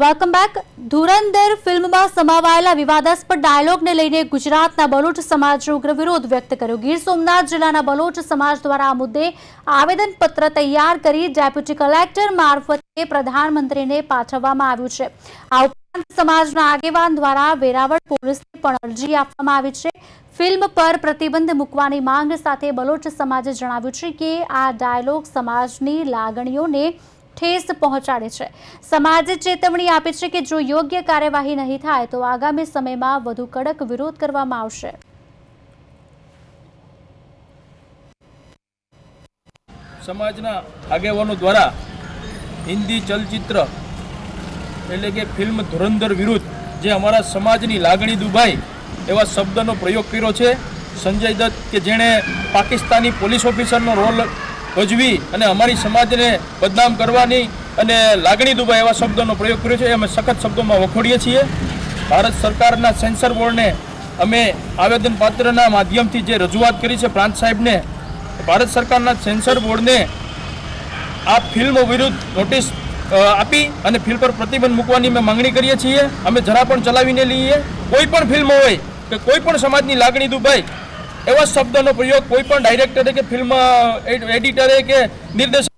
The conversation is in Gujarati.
વેલકમ બેક ધુરંધર ફિલ્મમાં સમાવાયેલા વિવાદાસ્પદ ડાયલોગને લઈને ગુજરાતના બલોચ સમાજે ઉગ્ર વિરોધ વ્યક્ત કર્યો. ગીર સોમનાથ જિલ્લાના બલોચ સમાજ દ્વારા આ મુદ્દે આવેદનપત્ર તૈયાર કરી ડેપ્યુટી કલેક્ટર મારફતે પ્રધાનમંત્રીને પાઠવવામાં આવ્યું છે. આ ઉપરાંત સમાજના આગેવાન દ્વારા વેરાવળ પોલીસને પણ અરજી આપવામાં આવી છે. ફિલ્મ પર પ્રતિબંધ મૂકવાની માંગ સાથે બલોચ સમાજે જણાવ્યું છે કે આ ડાયલોગ સમાજની લાગણીઓને ઠેસ પહોંચાડે છે. સમાજે ચેતવણી આપી છે કે જો યોગ્ય કાર્યવાહી નહીં થાય, તો આગામી સમયમાં વધુ કડક વિરોધ કરવામાં આવશે. સમાજના આગેવાનો દ્વારા હિન્દી ચલચિત્ર એટલે કે ફિલ્મ ધુરંધર વિરુદ્ધ જે અમારા સમાજની લાગણી દુભાઈ એવા શબ્દનો પ્રયોગ કર્યો છે. સંજય દત્ત કે જેણે પાકિસ્તાની પોલીસ ઓફિસરનો રોલ ભજવી અને અમારી સમાજને બદનામ કરવાની અને લાગણી દુભાઈ એવા શબ્દોનો પ્રયોગ કર્યો છે. એ અમે સખત શબ્દોમાં વખોડીએ છીએ. ભારત સરકારના સેન્સર બોર્ડને અમે આવેદનપત્રના માધ્યમથી જે રજૂઆત કરી છે પ્રાંત સાહેબને, ભારત સરકારના સેન્સર બોર્ડને આ ફિલ્મ વિરુદ્ધ નોટિસ આપી અને ફિલ્મ પર પ્રતિબંધ મૂકવાની અમે માંગણી કરીએ છીએ. અમે જરા પણ ચલાવીને લઈએ. કોઈ પણ ફિલ્મ હોય કે કોઈ પણ સમાજની લાગણી દુભાઈ એવા શબ્દનો પ્રયોગ કોઈ પણ ડાયરેક્ટરે કે ફિલ્મ એડિટરે કે નિર્દેશક